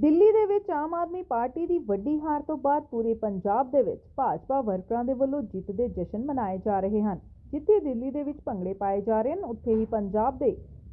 ਦਿੱਲੀ ਦੇ ਵਿੱਚ ਆਮ ਆਦਮੀ ਪਾਰਟੀ ਦੀ ਵੱਡੀ ਹਾਰ ਤੋਂ ਬਾਅਦ ਪੂਰੇ ਪੰਜਾਬ ਦੇ ਵਿੱਚ ਭਾਜਪਾ ਵਰਕਰਾਂ ਦੇ ਵੱਲੋਂ ਜਿੱਤ ਦੇ ਜਸ਼ਨ ਮਨਾਏ ਜਾ ਰਹੇ ਹਨ। ਜਿੱਥੇ ਦਿੱਲੀ ਦੇ ਵਿੱਚ ਭੰਗੜੇ ਪਾਏ ਜਾ ਰਹੇ ਹਨ, ਉੱਥੇ ਹੀ ਪੰਜਾਬ ਦੇ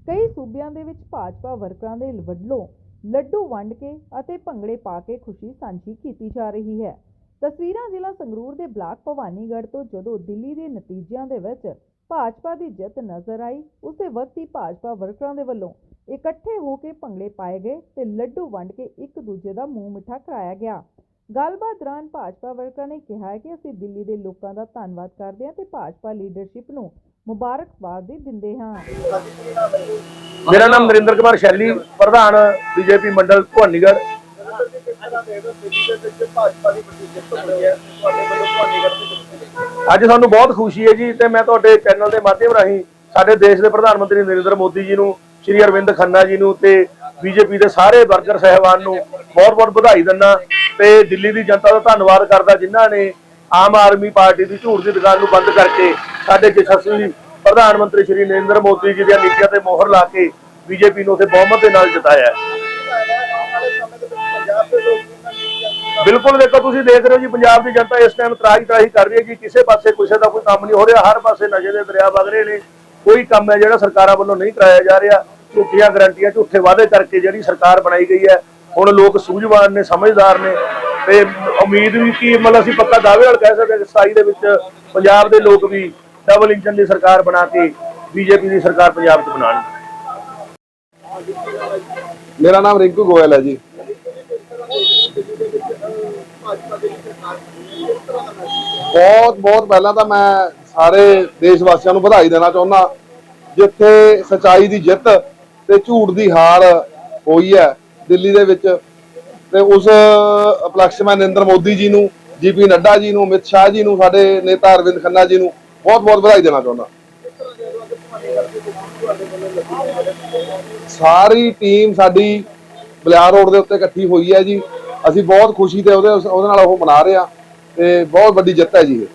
ਕਈ ਸੂਬਿਆਂ ਦੇ ਵਿੱਚ ਭਾਜਪਾ ਵਰਕਰਾਂ ਦੇ ਵੱਲੋਂ ਲੱਡੂ ਵੰਡ ਕੇ ਅਤੇ ਭੰਗੜੇ ਪਾ ਕੇ ਖੁਸ਼ੀ ਸਾਂਝੀ ਕੀਤੀ ਜਾ ਰਹੀ ਹੈ। ਤਸਵੀਰਾਂ ਜ਼ਿਲ੍ਹਾ ਸੰਗਰੂਰ ਦੇ ਬਲਾਕ ਭਵਾਨੀਗੜ੍ਹ ਤੋਂ ਜਦੋਂ ਦਿੱਲੀ ਦੇ ਨਤੀਜਿਆਂ ਦੇ ਵਿੱਚ ਭਾਜਪਾ ਦੀ ਜਿੱਤ ਨਜ਼ਰ ਆਈ, ਉਸੇ ਵਕਤ ਹੀ ਭਾਜਪਾ ਵਰਕਰਾਂ ਦੇ ਵੱਲੋਂ ਇਕੱਠੇ ਹੋ ਕੇ ਭੰਗੜੇ ਪਾਏ ਗਏ ਤੇ ਲੱਡੂ ਵੰਡ ਕੇ ਇੱਕ ਦੂਜੇ ਦਾ ਮੂੰਹ ਮਿੱਠਾ ਕਰਾਇਆ ਗਿਆ। ਗੱਲਬਾਤ ਦੌਰਾਨ ਭਾਜਪਾ ਵਰਕਰਾਂ ਨੇ ਕਿਹਾ ਕਿ ਅਸੀਂ ਦਿੱਲੀ ਦੇ ਲੋਕਾਂ ਦਾ ਧੰਨਵਾਦ ਕਰਦੇ ਹਾਂ ਤੇ ਭਾਜਪਾ ਲੀਡਰਸ਼ਿਪ ਨੂੰ ਮੁਬਾਰਕਬਾਦ ਵੀ ਦਿੰਦੇ ਹਾਂ। ਮੇਰਾ ਨਾਮ ਨਰਿੰਦਰ ਕੁਮਾਰ ਸ਼ੈਲੀ, ਪ੍ਰਧਾਨ ਬੀਜੇਪੀ ਮੰਡਲ ਭਵਾਨੀਗੜ੍ਹ। ਅੱਜ ਸਾਨੂੰ ਬਹੁਤ ਖੁਸ਼ੀ ਹੈ ਜੀ ਤੇ ਮੈਂ ਤੁਹਾਡੇ ਚੈਨਲ ਦੇ ਮਾਧਿਅਮ ਰਾਹੀਂ ਸਾਡੇ ਦੇਸ਼ ਦੇ ਪ੍ਰਧਾਨ ਮੰਤਰੀ ਨਰਿੰਦਰ ਮੋਦੀ ਜੀ ਨੂੰ ਸ਼੍ਰੀ ਅਰਵਿੰਦ ਖੰਨਾ ਜੀ ਨੂੰ ਤੇ ਬੀਜੇਪੀ ਦੇ ਸਾਰੇ ਵਰਕਰ ਸਹਿਬਾਨ ਨੂੰ ਬਹੁਤ-ਬਹੁਤ ਵਧਾਈ ਦਿੰਦਾ ਤੇ ਦਿੱਲੀ ਦੀ ਜਨਤਾ ਦਾ ਧੰਨਵਾਦ ਕਰਦਾ ਜਿਨ੍ਹਾਂ ਨੇ ਆਮ ਆਦਮੀ ਪਾਰਟੀ ਦੀ ਝੂਠ ਦੀ ਦੁਕਾਨ ਨੂੰ ਬੰਦ ਕਰਕੇ ਸਾਡੇ ਯਸ਼ਸਵੀ ਪ੍ਰਧਾਨ ਮੰਤਰੀ ਸ਼੍ਰੀ ਨਰਿੰਦਰ ਮੋਦੀ ਜੀ ਦੀਆਂ ਨੀਤੀਆਂ ਤੇ ਮੋਹਰ ਲਾ ਕੇ ਬੀਜੇਪੀ ਨੂੰ ਉੱਥੇ ਬਹੁਮਤ ਦੇ ਨਾਲ ਜਿਤਾਇਆ ਬਿਲਕੁਲ ਦੇਖੋ, ਤੁਸੀਂ ਦੇਖ ਰਹੇ ਹੋ ਜੀ, ਪੰਜਾਬ ਦੀ ਜਨਤਾ ਇਸ ਟਾਈਮ ਤਰਾਹੀ ਤਰਾਹੀ ਕਰ ਰਹੀ ਹੈ ਜੀ ਕਿਸੇ ਪਾਸੇ ਕਿਸੇ ਦਾ ਕੋਈ ਕੰਮ ਨਹੀਂ ਹੋ ਰਿਹਾ, ਹਰ ਪਾਸੇ ਨਸ਼ੇ ਦੇ ਦਰਿਆ ਵਗ ਰਹੇ ਨੇ, ਕੋਈ ਕੰਮ ਹੈ ਜਿਹੜਾ ਸਰਕਾਰਾਂ ਵੱਲੋਂ ਨਹੀਂ ਕਰਾਇਆ ਜਾ ਰਿਹਾ। ਝੂਠੀਆਂ ਗਰੰਟੀਆਂ ਝੂਠੇ ਵਾਅਦੇ ਕਰਕੇ ਜਿਹੜੀ ਸਰਕਾਰ ਬਣਾਈ ਗਈ ਹੈ, ਹੁਣ ਲੋਕ ਸੂਝਵਾਨ ਨੇ, ਸਮਝਦਾਰ ਨੇ, ਤੇ ਉਮੀਦ ਵੀ ਕੀ, ਮਤਲਬ ਅਸੀਂ ਪੱਕਾ ਦਾਅਵੇ ਨਾਲ ਕਹਿ ਸਕਦੇ ਕਿ 27 ਦੇ ਵਿੱਚ ਪੰਜਾਬ ਦੇ ਲੋਕ ਵੀ ਡਬਲ ਇੰਜਨ ਦੀ ਸਰਕਾਰ ਬਣਾ ਕੇ ਬੀਜੇਪੀ ਦੀ ਸਰਕਾਰ ਪੰਜਾਬ 'ਚ ਬਣਾਉਣ ਮੇਰਾ ਨਾਮ ਰਿੰਕੂ ਗੋਇਲ ਹੈ ਜੀ। ਬਹੁਤ ਬਹੁਤ ਪਹਿਲਾਂ ਤਾਂ ਮੈਂ ਸਾਰੇ ਦੇਸ਼ ਵਾਸੀਆਂ ਨੂੰ ਵਧਾਈ ਦੇਣਾ ਚਾਹੁੰਦਾ, ਜਿੱਥੇ ਸਚਾਈ ਦੀ ਜਿੱਤ ਤੇ ਝੂਠ ਦੀ ਹਾਰ ਹੋਈ ਹੈ ਦਿੱਲੀ ਦੇ ਵਿੱਚ। ਤੇ ਉਸ ਉਪਲਕਸ਼ ਮੈਂ ਨਰਿੰਦਰ ਮੋਦੀ ਜੀ ਨੂੰ, ਜੀਪੀ ਨੱਡਾ ਜੀ ਨੂੰ, ਅਮਿਤ ਸ਼ਾਹ ਜੀ ਨੂੰ, ਸਾਡੇ ਨੇਤਾ ਅਰਵਿੰਦ ਖੰਨਾ ਜੀ ਨੂੰ ਬਹੁਤ ਬਹੁਤ ਵਧਾਈ ਦੇਣਾ ਚਾਹੁੰਦਾ। ਸਾਰੀ ਟੀਮ ਸਾਡੀ ਬਲਿਆਰ ਰੋਡ ਦੇ ਉੱਤੇ ਇਕੱਠੀ ਹੋਈ ਹੈ ਜੀ। ਅਸੀਂ ਬਹੁਤ ਖੁਸ਼ੀ ਤੇ ਉਹਦੇ ਉਹਦੇ ਨਾਲ ਉਹ ਮਨਾ ਰਹੇ ਆ ਤੇ ਬਹੁਤ ਵੱਡੀ ਜਿੱਤ ਹੈ ਜੀ ਇਹ।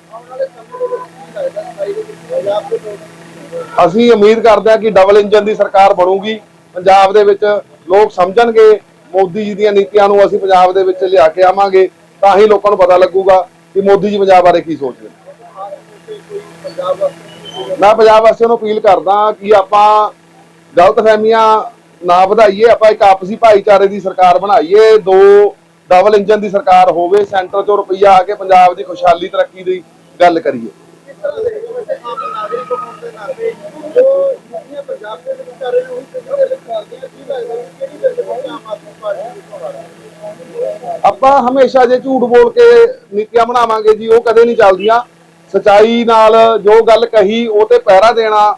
ਅਸੀਂ ਉਮੀਦ ਕਰਦੇ ਹਾਂ ਕਿ ਡਬਲ ਇੰਜਨ ਦੀ ਸਰਕਾਰ ਬਣੂਗੀ। ਪੰਜਾਬ ਦੇ ਵਿੱਚ ਲੋਕ ਸਮਝਣਗੇ, ਮੋਦੀ ਜੀ ਦੀਆਂ ਨੀਤੀਆਂ ਨੂੰ ਅਸੀਂ ਪੰਜਾਬ ਦੇ ਵਿੱਚ ਲਿਆ ਕੇ ਆਵਾਂਗੇ, ਤਾਂ ਹੀ ਲੋਕਾਂ ਨੂੰ ਪਤਾ ਲੱਗੂਗਾ ਕਿ ਮੋਦੀ ਜੀ ਪੰਜਾਬ ਬਾਰੇ ਕੀ ਸੋਚਦੇ ਨੇ। ਮੈਂ ਪੰਜਾਬ ਵਾਸੀਆਂ ਨੂੰ ਅਪੀਲ ਕਰਦਾ ਕਿ ਆਪਾਂ ਗਲਤਫਹਿਮੀਆਂ ਨਾ ਵਧਾਈਏ, ਆਪਾਂ ਇੱਕ ਆਪਸੀ ਭਾਈਚਾਰੇ ਦੀ ਸਰਕਾਰ ਬਣਾਈਏ, ਦੋ ਡਬਲ ਇੰਜਨ ਦੀ ਸਰਕਾਰ ਹੋਵੇ, ਸੈਂਟਰ ਤੋਂ ਰੁਪਈਆ ਆ ਕੇ ਪੰਜਾਬ ਦੀ ਖੁਸ਼ਹਾਲੀ ਤਰੱਕੀ ਦੀ ਗੱਲ ਕਰੀਏ। ਆਪਾਂ ਹਮੇਸ਼ਾ ਜੇ ਝੂਠ ਬੋਲ ਕੇ ਨੀਤੀਆਂ ਬਣਾਵਾਂਗੇ ਜੀ, ਉਹ ਕਦੇ ਨਹੀਂ ਚੱਲਦੀਆਂ। ਸਚਾਈ ਨਾਲ ਜੋ ਗੱਲ ਕਹੀ, ਉਹ ਤੇ ਪਹਿਰਾ ਦੇਣਾ।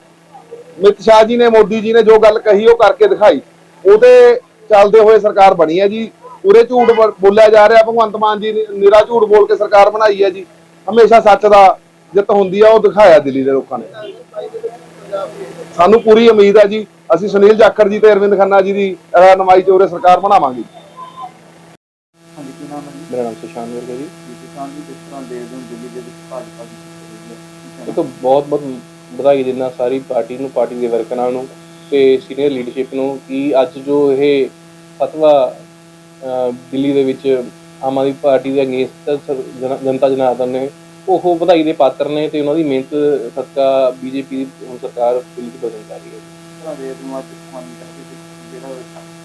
ਅਮਿਤ ਸ਼ਾਹ ਜੀ ਨੇ, ਮੋਦੀ ਜੀ ਨੇ ਜੋ ਗੱਲ ਕਹੀ, ਉਹ ਕਰਕੇ ਦਿਖਾਈ। ਉਹਦੇ ਚੱਲਦੇ ਹੋਏ ਸਰਕਾਰ ਬਣੀ ਹੈ ਜੀ। ਪੂਰੇ ਝੂਠ ਬੋਲਿਆ ਜਾ ਰਿਹਾ, ਭਗਵੰਤ ਮਾਨ ਜੀ ਨੇ ਨਿਰਾ ਝੂਠ ਬੋਲ ਕੇ ਸਰਕਾਰ ਬਣਾਈ ਹੈ ਜੀ। ਹਮੇਸ਼ਾ ਸੱਚ ਦਾ ਜਿੱਤ ਹੁੰਦੀ ਆ ਉਹ ਦਿਖਾਇਆ ਦਿੱਲੀ ਦੇ ਲੋਕਾਂ ਨੇ। ਸਾਨੂੰ ਪੂਰੀ ਉਮੀਦ ਹੈ ਜੀ ਅਸੀਂ ਸੁਨੀਲ ਜਾਖੜ ਜੀ ਤੇ ਅਰਵਿੰਦ ਖੰਨਾ ਜੀ ਦੀ ਰਹਿਨਮਾਈ ਚ ਉਰੇ ਸਰਕਾਰ ਬਣਾਵਾਂਗੇ। ਹਾਂਜੀ ਕੀ ਨਾਮ ਹੈ ਜੀ? ਮੇਰਾ ਨਾਮ ਸੁਸ਼ਾਂਤ ਵਰਗਾ ਜੀ। ਜੀ ਕਿਸਾਨ ਜੀ ਕਿਸ ਤਰ੍ਹਾਂ ਦੇ ਦਿਨ ਦਿੱਲੀ ਦੇ ਵਿੱਚ ਭਾਜਪਾ ਦੀ ਜਿੱਤ ਹੋਈ ਹੈ ਇਹ ਤਾਂ ਬਹੁਤ ਬਹੁਤ ਵਧਾਈ ਦਿੰਦਾ ਸਾਰੀ ਪਾਰਟੀ ਨੂੰ ਪਾਰਟੀ ਦੇ ਵਰਕਰਾਂ ਨੂੰ ਤੇ ਸੀਨੀਅਰ ਲੀਡਰਸ਼ਿਪ ਨੂੰ ਕਿ ਅੱਜ ਜੋ ਇਹ ਫਤਵਾ ਦਿੱਲੀ ਦੇ ਵਿੱਚ ਆਮ ਆਦਮੀ ਪਾਰਟੀ ਦੇ ਅਗੇਂਸਟ ਜਨਤਾ ਜਨਾਰਦਨ ਨੇ ਉਹ ਵਧਾਈ ਦੇ ਪਾਤਰ ਨੇ ਤੇ ਉਹਨਾਂ ਦੀ ਮਿਹਨਤ ਸਦਕਾ ਬੀਜੇਪੀ ਦੀ ਹੁਣ ਸਰਕਾਰ ਦਿੱਲੀ ਦੀ ਬਦਲ ਕਰ ਰਹੀ ਹੈ। ਦੇ ਜਿਹੜਾ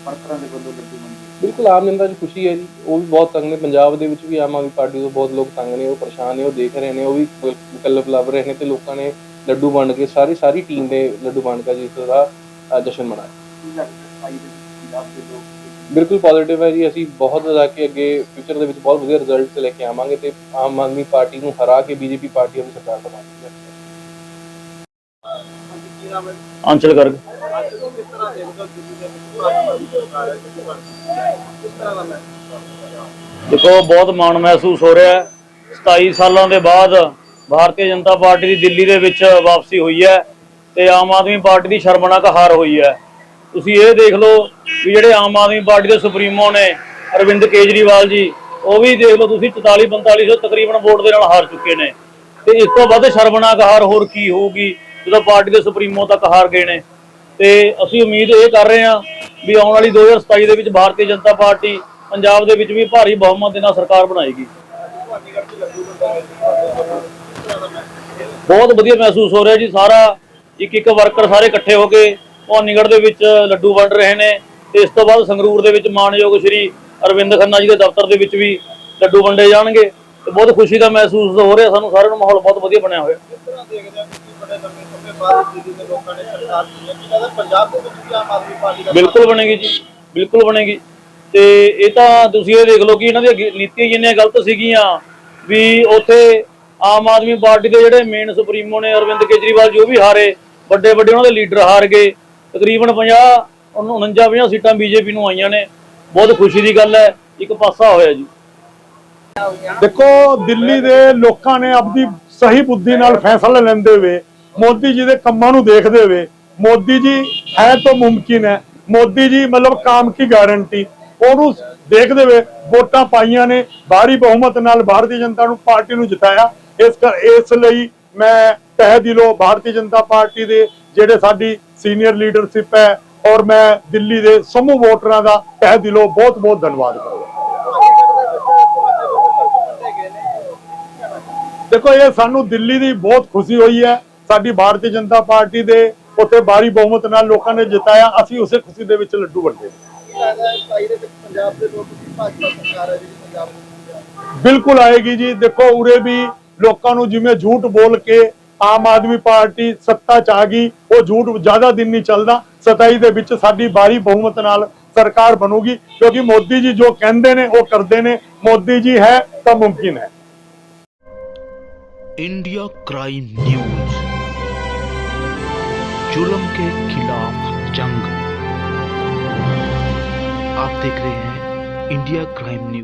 ਵਰਕਰਾਂ ਦੇ ਵੱਲੋਂ ਮੰਗੀ ਬਿਲਕੁਲ ਆਮ ਜਨਤਾ 'ਚ ਖੁਸ਼ੀ ਹੈ ਜੀ। ਉਹ ਵੀ ਬਹੁਤ ਤੰਗ ਨੇ। ਪੰਜਾਬ ਦੇ ਵਿੱਚ ਵੀ ਆਮ ਆਦਮੀ ਪਾਰਟੀ ਤੋਂ ਬਹੁਤ ਲੋਕ ਤੰਗ ਨੇ। ਉਹ ਪਰੇਸ਼ਾਨ ਨੇ ਉਹ ਦੇਖ ਰਹੇ ਨੇ ਉਹ ਵੀ ਮੁਕੱਲਫ ਲੱਭ ਰਹੇ ਨੇ ਤੇ ਲੋਕਾਂ ਨੇ ਲੱਡੂ ਵੰਡ ਕੇ ਸਾਰੀ ਸਾਰੀ ਟੀਮ ਨੇ ਲੱਡੂ ਵੰਡ ਕੇ ਜਿਸ ਦਾ ਜਸ਼ਨ ਮਨਾਇਆ। ਦੇ ਪੰਜਾਬ ਦੇ ਲੋਕ ਬਿਲਕੁਲ ਪੋਜ਼ਿਟਿਵ ਹੈ ਜੀ। ਅਸੀਂ ਬਹੁਤ ਜਾ ਕੇ ਅੱਗੇ ਫਿਊਚਰ ਦੇ ਵਿੱਚ ਬਹੁਤ ਵਧੀਆ ਰਿਜ਼ਲਟਸ ਲੈ ਕੇ ਆਵਾਂਗੇ ਤੇ ਆਮ ਆਦਮੀ ਪਾਰਟੀ ਨੂੰ ਹਰਾ ਕੇ ਬੀਜੇਪੀ ਪਾਰਟੀ ਦੀ ਸਰਕਾਰ ਬਣਾਵਾਂਗੇ ਹੈ ਜੀ? ਗਰਗ। ਸਰਕਾਰ ਦੇਖੋ, ਬਹੁਤ ਮਾਣ ਮਹਿਸੂਸ ਹੋ ਰਿਹਾ ਹੈ। 27 ਸਾਲਾਂ ਦੇ ਬਾਅਦ ਭਾਰਤੀ ਜਨਤਾ ਪਾਰਟੀ ਦੀ ਦਿੱਲੀ ਦੇ ਵਿੱਚ ਵਾਪਸੀ ਹੋਈ ਹੈ ਤੇ ਆਮ ਆਦਮੀ ਪਾਰਟੀ ਦੀ ਸ਼ਰਮਨਾਕ ਹਾਰ ਹੋਈ ਹੈ। ਤੁਸੀਂ ਇਹ ਦੇਖ ਲਓ ਵੀ ਜਿਹੜੇ ਆਮ ਆਦਮੀ ਪਾਰਟੀ ਦੇ ਸੁਪਰੀਮੋ ਨੇ, ਅਰਵਿੰਦ ਕੇਜਰੀਵਾਲ ਜੀ, ਉਹ ਵੀ ਦੇਖ ਲਓ ਤੁਸੀਂ 44 4500 ਤਕਰੀਬਨ ਵੋਟ ਦੇ ਨਾਲ ਹਾਰ ਚੁੱਕੇ ਨੇ। ਤੇ ਇਸ ਤੋਂ ਵੱਧ ਸ਼ਰਮਨਾਕ ਹਾਰ ਹੋਰ ਕੀ ਹੋਊਗੀ ਜਦੋਂ ਪਾਰਟੀ ਦੇ ਸੁਪਰੀਮੋ ਤੱਕ ਹਾਰ ਗਏ ਨੇ। ਤੇ ਅਸੀਂ ਉਮੀਦ ਇਹ ਕਰ ਰਹੇ ਹਾਂ ਵੀ ਆਉਣ ਵਾਲੀ 2027 ਦੇ ਵਿੱਚ ਭਾਰਤੀ ਜਨਤਾ ਪਾਰਟੀ ਪੰਜਾਬ ਦੇ ਵਿੱਚ ਵੀ ਭਾਰੀ ਬਹੁਮਤ ਦੇ ਨਾਲ ਸਰਕਾਰ ਬਣਾਏਗੀ। ਬਹੁਤ ਵਧੀਆ ਮਹਿਸੂਸ ਹੋ ਰਿਹਾ ਜੀ ਸਾਰਾ ਇੱਕ ਇੱਕ ਵਰਕਰ ਸਾਰੇ ਇਕੱਠੇ ਹੋ ਕੇ ਭਵਾਨੀਗੜ੍ਹ ਦੇ ਵਿੱਚ ਲੱਡੂ ਵੰਡ ਰਹੇ ਨੇ। ਤੇ ਇਸ ਤੋਂ ਬਾਅਦ ਸੰਗਰੂਰ ਦੇ ਵਿੱਚ ਮਾਨਯੋਗ ਸ਼੍ਰੀ ਅਰਵਿੰਦ ਖੰਨਾ ਜੀ ਦੇ ਦਫ਼ਤਰ ਦੇ ਵਿੱਚ ਵੀ ਲੱਡੂ ਵੰਡੇ ਜਾਣਗੇ। ਤੇ ਬਹੁਤ ਖੁਸ਼ੀ ਦਾ ਮਹਿਸੂਸ ਹੋ ਰਿਹਾ ਸਾਨੂੰ ਸਾਰਿਆਂ ਨੂੰ ਮਾਹੌਲ ਬਹੁਤ ਵਧੀਆ ਬਣਿਆ ਹੋਇਆ। ਕਿਸ ਤਰ੍ਹਾਂ ਦੇਖਦੇ ਹੋ ਕਿ ਬੜੇ ਲੰਮੇ ਸਮੇਂ ਬਾਅਦ ਦਿੱਲੀ ਦੇ ਲੋਕਾਂ ਨੇ ਸਰਕਾਰ ਚੁਣੀ ਹੈ। ਕਿ ਕਹਿੰਦਾ ਪੰਜਾਬ ਦੇ ਵਿੱਚ ਵੀ ਆਮ ਆਦਮੀ ਪਾਰਟੀ ਦਾ ਬਿਲਕੁਲ ਬਣੇਗੀ ਜੀ ਬਿਲਕੁਲ ਬਣੇਗੀ। ਤੇ ਇਹ ਤਾਂ ਤੁਸੀਂ ਇਹ ਦੇਖ ਲਓ ਕਿ ਇਹਨਾਂ ਦੀਆਂ ਨੀਤੀਆਂ ਜਿੰਨੀਆਂ ਗਲਤ ਸੀਗੀਆਂ ਵੀ ਉੱਥੇ ਆਮ ਆਦਮੀ ਪਾਰਟੀ ਦੇ ਜਿਹੜੇ ਮੇਨ ਸੁਪਰੀਮੋ ਨੇ ਅਰਵਿੰਦ ਕੇਜਰੀਵਾਲ ਜੀ ਵੀ ਹਾਰੇ। ਵੱਡੇ ਵੱਡੇ ਉਹਨਾਂ ਦੇ ਲੀਡਰ ਹਾਰ ਗਏ। ਤਕਰੀਬਨ 50 49 50 ਸੀਟਾਂ ਬੀਜੇਪੀ ਨੂੰ ਆਈਆਂ ਨੇ। ਬਹੁਤ ਖੁਸ਼ੀ ਦੀ ਗੱਲ ਹੈ, ਇੱਕ ਪਾਸਾ ਹੋਇਆ ਜੀ। ਦੇਖੋ, ਦਿੱਲੀ ਦੇ ਲੋਕਾਂ ਨੇ ਆਪਣੀ ਸਹੀ ਬੁੱਧੀ ਨਾਲ ਫੈਸਲਾ ਲੈਂਦੇ ਹੋਏ, ਮੋਦੀ ਜੀ ਦੇ ਕੰਮਾਂ ਨੂੰ ਦੇਖਦੇ ਹੋਏ, ਮੋਦੀ ਜੀ ਹੈ ਤਾਂ ਮੁਮਕਿਨ ਹੈ। ਮੋਦੀ ਜੀ ਮਤਲਬ ਕਾਮ ਕੀ ਗਾਰੰਟੀ ਉਹਨੂੰ ਦੇਖਦੇ ਹੋਏ ਵੋਟਾਂ ਪਾਈਆਂ ਨੇ ਭਾਰੀ ਬਹੁਮਤ ਨਾਲ ਭਾਰਤੀ ਜਨਤਾ ਨੂੰ ਪਾਰਟੀ ਨੂੰ ਜਿਤਾਇਆ। ਇਸ ਕਰ ਇਸ ਲਈ ਮੈਂ ਤਹਿ ਦਿਲੋਂ ਭਾਰਤੀ ਜਨਤਾ ਪਾਰਟੀ ਦੇ ਜਿਹੜੇ ਸਾਡੀ ਸੀਨੀਅਰ ਲੀਡਰਸ਼ਿਪ ਹੈ ਔਰ ਮੈਂ ਦਿੱਲੀ ਦੇ ਸਮੂਹ ਵੋਟਰਾਂ ਦਾ ਤਹਿ ਦਿਲੋਂ ਬਹੁਤ ਬਹੁਤ ਧੰਨਵਾਦ ਕਰਦਾ ਦੇਖੋ, ਇਹ ਸਾਨੂੰ ਦਿੱਲੀ ਦੀ ਬਹੁਤ ਖੁਸ਼ੀ ਹੋਈ ਹੈ। ਸਾਡੀ ਭਾਰਤੀ ਜਨਤਾ ਪਾਰਟੀ ਦੇ ਉੱਥੇ ਭਾਰੀ ਬਹੁਮਤ ਨਾਲ ਲੋਕਾਂ ਨੇ ਜਿਤਾਇਆ। ਅਸੀਂ ਉਸੇ ਖੁਸ਼ੀ ਦੇ ਵਿੱਚ ਲੱਡੂ ਵੰਡੇ। ਬਿਲਕੁਲ ਆਏਗੀ ਜੀ। ਦੇਖੋ, ਉਰੇ ਵੀ ਲੋਕਾਂ ਨੂੰ ਜਿਵੇਂ ਝੂਠ ਬੋਲ ਕੇ ਆਮ ਆਦਮੀ ਪਾਰਟੀ ਸੱਤਾ ਚ ਆ ਗਈ ਉਹ ਝੂਠ ਜ਼ਿਆਦਾ ਦਿਨ ਨਹੀਂ ਚੱਲਦਾ 27 ਦੇ ਵਿੱਚ ਸਾਡੀ ਭਾਰੀ ਬਹੁਮਤ ਨਾਲ ਸਰਕਾਰ ਬਣੂਗੀ ਕਿਉਂਕਿ ਮੋਦੀ ਜੀ ਜੋ ਕਹਿੰਦੇ ਨੇ ਉਹ ਕਰਦੇ ਨੇ ਮੋਦੀ ਜੀ ਹੈ ਤਾਂ ਮੁਮਕਿਨ ਹੈ इंडिया क्राइम न्यूज जुल्म के खिलाफ जंग आप देख रहे हैं इंडिया क्राइम न्यूज